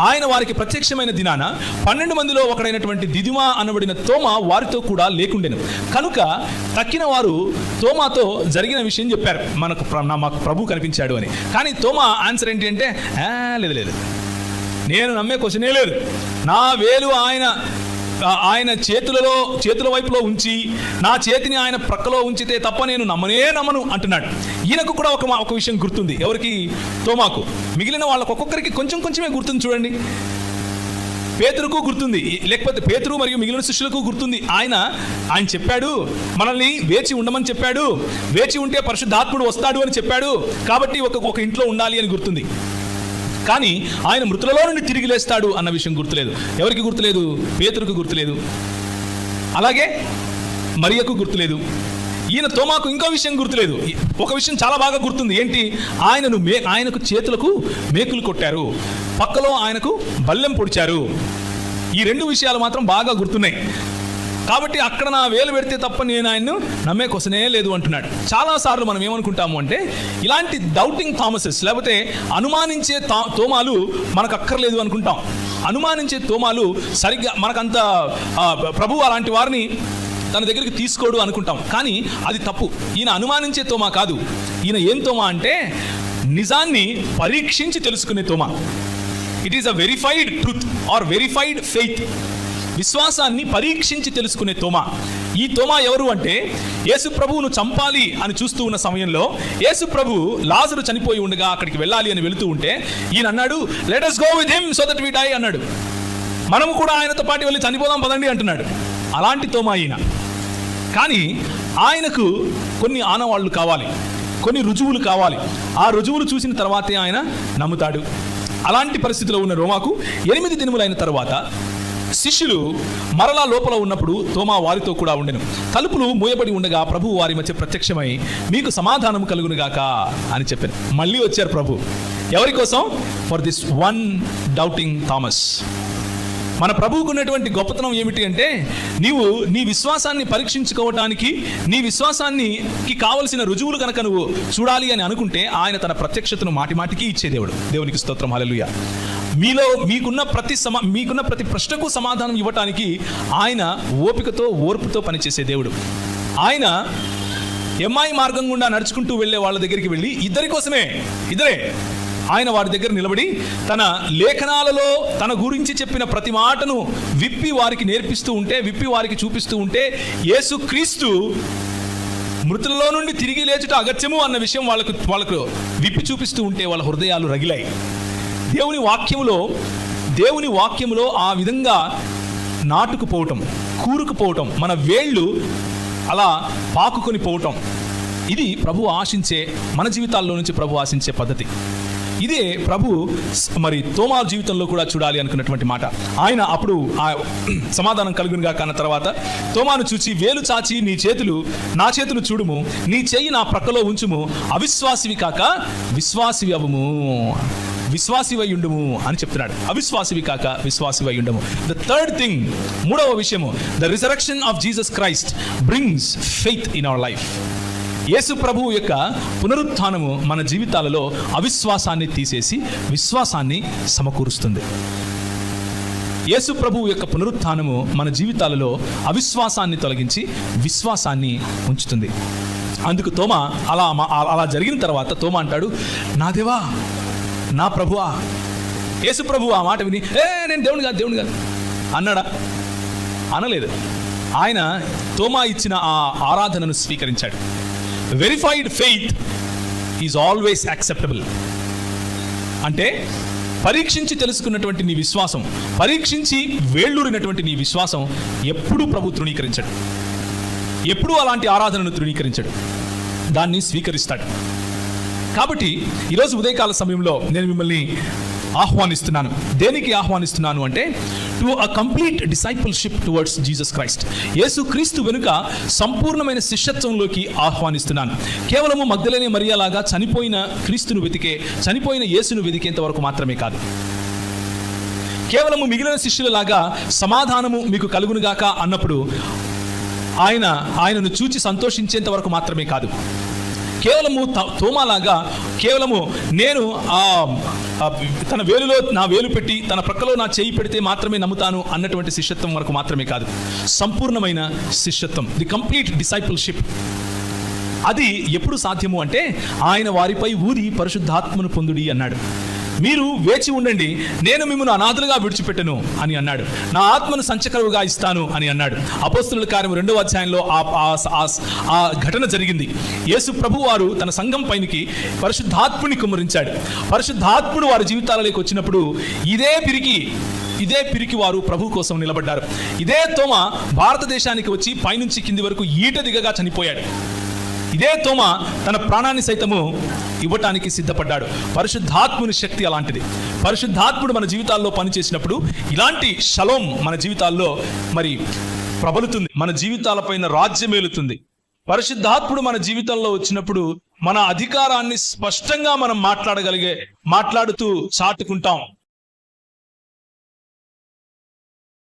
ఆయన వారికి ప్రత్యక్షమైన దినాన పన్నెండు మందిలో ఒకడైనటువంటి దిదిమా అనబడిన తోమ వారితో కూడా లేకుండెను. కనుక తక్కిన వారు తోమాతో జరిగిన విషయం చెప్పారు. మనకు మాకు ప్రభు కనిపించాడు అని. కానీ తోమా ఆన్సర్ ఏంటి అంటే లేదు లేదు. నేను నమ్మే క్వశ్చనే లేదు. నా వేలు ఆయన ఆయన చేతులలో చేతుల వైపులో ఉంచి నా చేతిని ఆయన ప్రక్కలో ఉంచితే తప్ప నేను నమ్మనే నమ్మను అంటున్నాడు. ఈయనకు కూడా ఒక మా- ఒక విషయం గుర్తుంది. ఎవరికి? తోమాకు. మిగిలిన వాళ్ళకు ఒక్కొక్కరికి కొంచెం కొంచెమే గుర్తుంది చూడండి. పేతురుకు గుర్తుంది. లేకపోతే పేతురు మరియు మిగిలిన శిష్యులకు గుర్తుంది. ఆయన ఆయన చెప్పాడు మనల్ని వేచి ఉండమని చెప్పాడు. వేచి ఉంటే పరిశుద్ధాత్ముడు వస్తాడు అని చెప్పాడు. కాబట్టి ఒక ఒక ఇంట్లో ఉండాలి అని గుర్తుంది. కానీ ఆయన మృతులలో నుండి తిరిగి లేస్తాడు అన్న విషయం గుర్తులేదు. ఎవరికి గుర్తులేదు? పేతురుకు గుర్తులేదు. అలాగే మరియకు గుర్తులేదు. ఈయన తోమాకు ఇంకో విషయం గుర్తులేదు. ఒక విషయం చాలా బాగా గుర్తుంది. ఏంటి? ఆయనను మే ఆయనకు చేతులకు మేకులు కొట్టారు. పక్కలో ఆయనకు బల్లెం పొడిచారు. ఈ రెండు విషయాలు మాత్రం బాగా గుర్తున్నాయి. కాబట్టి అక్కడ నా వేలు పెడితే తప్ప నేను ఆయన్ను నమ్మే క్వశ్చనే లేదు అంటున్నాడు. చాలాసార్లు మనం ఏమనుకుంటాము అంటే ఇలాంటి డౌటింగ్ థామసెస్ లేకపోతే అనుమానించే తోమాలు మనకు అక్కర్లేదు అనుకుంటాం. అనుమానించే తోమాలు సరిగ్గా మనకంత ప్రభు అలాంటి వారిని తన దగ్గరికి తీసుకోడు అనుకుంటాం. కానీ అది తప్పు. ఈయన అనుమానించే తోమా కాదు. ఈయన ఏం తోమా అంటే నిజాన్ని పరీక్షించి తెలుసుకునే Thoma. It is a verified truth or verified faith విశ్వాసాన్ని పరీక్షించి తెలుసుకునే తోమా. ఈ తోమా ఎవరు అంటే యేసు ప్రభువును చంపాలి అని చూస్తూ ఉన్న సమయంలో యేసు ప్రభు లాజరు చనిపోయి ఉండగా అక్కడికి వెళ్ళాలి అని వెళుతూ ఉంటే ఈయన అన్నాడు let us go with him so that we die అన్నాడు. మనము కూడా ఆయనతో పాటు వెళ్ళి చనిపోదాం పదండి అంటున్నాడు. అలాంటి తోమా ఈయన. కానీ ఆయనకు కొన్ని ఆనవాళ్ళు కావాలి కొన్ని రుజువులు కావాలి. ఆ రుజువులు చూసిన తర్వాతే ఆయన నమ్ముతాడు. అలాంటి పరిస్థితిలో ఉన్న రోమాకు ఎనిమిది దినములైన తర్వాత శిష్యులు మరలా లోపల ఉన్నప్పుడు తోమా వారితో కూడా ఉండెను. తలుపులు మూయబడి ఉండగా ప్రభు వారి మధ్య ప్రత్యక్షమై మీకు సమాధానం కలుగునుగాక అని చెప్పాను మళ్ళీ వచ్చారు ప్రభు. ఎవరి కోసం? For this one doubting Thomas మన ప్రభువుకు ఉన్నటువంటి గొప్పతనం ఏమిటి అంటే నీవు నీ విశ్వాసాన్ని పరీక్షించుకోవటానికి నీ విశ్వాసానికి కావలసిన రుజువులు కనుక నువ్వు చూడాలి అని అనుకుంటే ఆయన తన ప్రత్యక్షతను మాటిమాటికి ఇచ్చే దేవుడు. దేవునికి స్తోత్రం. హలలుయ మీలో మీకున్న ప్రతి సమా మీకున్న ప్రతి ప్రశ్నకు సమాధానం ఇవ్వటానికి ఆయన ఓపికతో ఓర్పుతో పనిచేసే దేవుడు. ఆయన ఎంఐ మార్గం గుండా నడుచుకుంటూ వెళ్ళే వాళ్ళ దగ్గరికి వెళ్ళి ఇద్దరి కోసమే ఇద్దరే ఆయన వారి దగ్గర నిలబడి తన లేఖనాలలో తన గురించి చెప్పిన ప్రతి మాటను విప్పి వారికి నేర్పిస్తూ ఉంటే విప్పి వారికి చూపిస్తూ ఉంటే యేసు క్రీస్తు మృతులలో నుండి తిరిగి లేచుట అగత్యము అన్న విషయం వాళ్ళకు వాళ్ళకు విప్పి చూపిస్తూ ఉంటే వాళ్ళ హృదయాలు రగిలాయి. దేవుని వాక్యములో దేవుని వాక్యములో ఆ విధంగా నాటుకుపోవటం కూరుకుపోవటం మన వేళ్ళు అలా పాకుకొని పోవటం ఇది ప్రభు ఆశించే మన జీవితాల్లో నుంచి ప్రభు ఆశించే పద్ధతి. ఇదే ప్రభు మరి తోమా జీవితంలో కూడా చూడాలి అనుకున్నటువంటి మాట. ఆయన అప్పుడు ఆ సమాధానం కలుగునుగా కాన తర్వాత తోమాను చూచి వేలు చాచి నీ చేతులు నా చేతులు చూడుము నీ చెయ్యి నా ప్రక్కలో ఉంచుము అవిశ్వాసివి కాక విశ్వాసివి అవము విశ్వాసివై ఉండుము అని చెప్తున్నాడు. అవిశ్వాసివి కాక విశ్వాసివై ఉండము. ద థర్డ్ థింగ్ మూడవ విషయము the resurrection of Jesus Christ brings faith in our life యేసు ప్రభువు యొక్క పునరుత్నము మన జీవితాలలో అవిశ్వాసాన్ని తీసేసి విశ్వాసాన్ని సమకూరుస్తుంది. యేసు ప్రభువు యొక్క పునరుత్నము మన జీవితాలలో అవిశ్వాసాన్ని తొలగించి విశ్వాసాన్ని ఉంచుతుంది. అందుకు తోమ అలా అలా జరిగిన తర్వాత తోమ అంటాడు నా దేవా నా ప్రభువా యేసు ప్రభు ఆ మాట విని ఏ నేను దేవుని కాదు దేవుని కాదు అన్నాడా? అనలేదు. ఆయన తోమా ఇచ్చిన ఆ ఆరాధనను స్వీకరించాడు. Verified faith is always acceptable అంటే పరీక్షించి తెలుసుకున్నటువంటి నీ విశ్వాసం పరీక్షించి వేళ్ళూరినటువంటి నీ విశ్వాసం ఎప్పుడూ ప్రభు తృణీకరించడు. ఎప్పుడూ అలాంటి ఆరాధనను తృణీకరించడు. దాన్ని స్వీకరిస్తాడు. కాబట్టి ఈరోజు ఉదయకాల సమయంలో నేను మిమ్మల్ని ఆహ్వానిస్తున్నాను. దేనికి ఆహ్వానిస్తున్నాను అంటే through a complete discipleship towards Jesus Christ యేసు క్రీస్తు వెనుక సంపూర్ణమైన శిష్యత్వంలోకి ఆహ్వానిస్తున్నాను. కేవలము మగ్ధలేని మరియాలాగా చనిపోయిన క్రీస్తును వెతికే చనిపోయిన యేసును వెతికేంత వరకు మాత్రమే కాదు. కేవలము మిగిలిన శిష్యులలాగా సమాధానము మీకు కలుగునుగాక అన్నప్పుడు ఆయన ఆయనను చూచి సంతోషించేంత వరకు మాత్రమే కాదు. కేవలము త- తోమాలాగా కేవలము నేను ఆ తన వేలులో నా వేలు పెట్టి తన ప్రక్కలో నా చేయి పెడితే మాత్రమే నమ్ముతాను అన్నటువంటి శిష్యత్వం వరకు మాత్రమే కాదు. సంపూర్ణమైన శిష్యత్వం. ది కంప్లీట్ డిసైపుల్షిప్ అది ఎప్పుడు సాధ్యము అంటే ఆయన వారిపై ఊది పరిశుద్ధాత్మను పొందుడి అన్నాడు. మీరు వేచి ఉండండి నేను మిమ్మల్ని అనాథులుగా విడిచిపెట్టను అని అన్నాడు. నా ఆత్మను సంచకరువుగా ఇస్తాను అని అన్నాడు. అపోస్తుల కార్యం రెండవ అధ్యాయంలో ఆ ఆ- ఘటన జరిగింది. యేసు ప్రభు వారు తన సంఘం పైనికి పరిశుద్ధాత్ముని కుమ్మరించాడు. పరిశుద్ధాత్ముడు వారి జీవితాలలోకి వచ్చినప్పుడు ఇదే పిరికి ఇదే పిరికి వారు ప్రభు కోసం నిలబడ్డారు. ఇదే తోమ భారతదేశానికి వచ్చి పైనుంచి కింది వరకు ఈట దిగగా చనిపోయాడు. ఇదే తోమ తన ప్రాణాన్ని సైతము ఇవ్వటానికి సిద్ధపడ్డాడు. పరిశుద్ధాత్ముని శక్తి అలాంటిది. పరిశుద్ధాత్ముడు మన జీవితాల్లో పనిచేసినప్పుడు ఇలాంటి శలోం మన జీవితాల్లో మరి ప్రబలుతుంది. మన జీవితాలపైన రాజ్యమేలుతుంది పరిశుద్ధాత్ముడు మన జీవితంలో వచ్చినప్పుడు మన అధికారాన్ని స్పష్టంగా మనం మాట్లాడగలిగే మాట్లాడుతూ చాటుకుంటాం.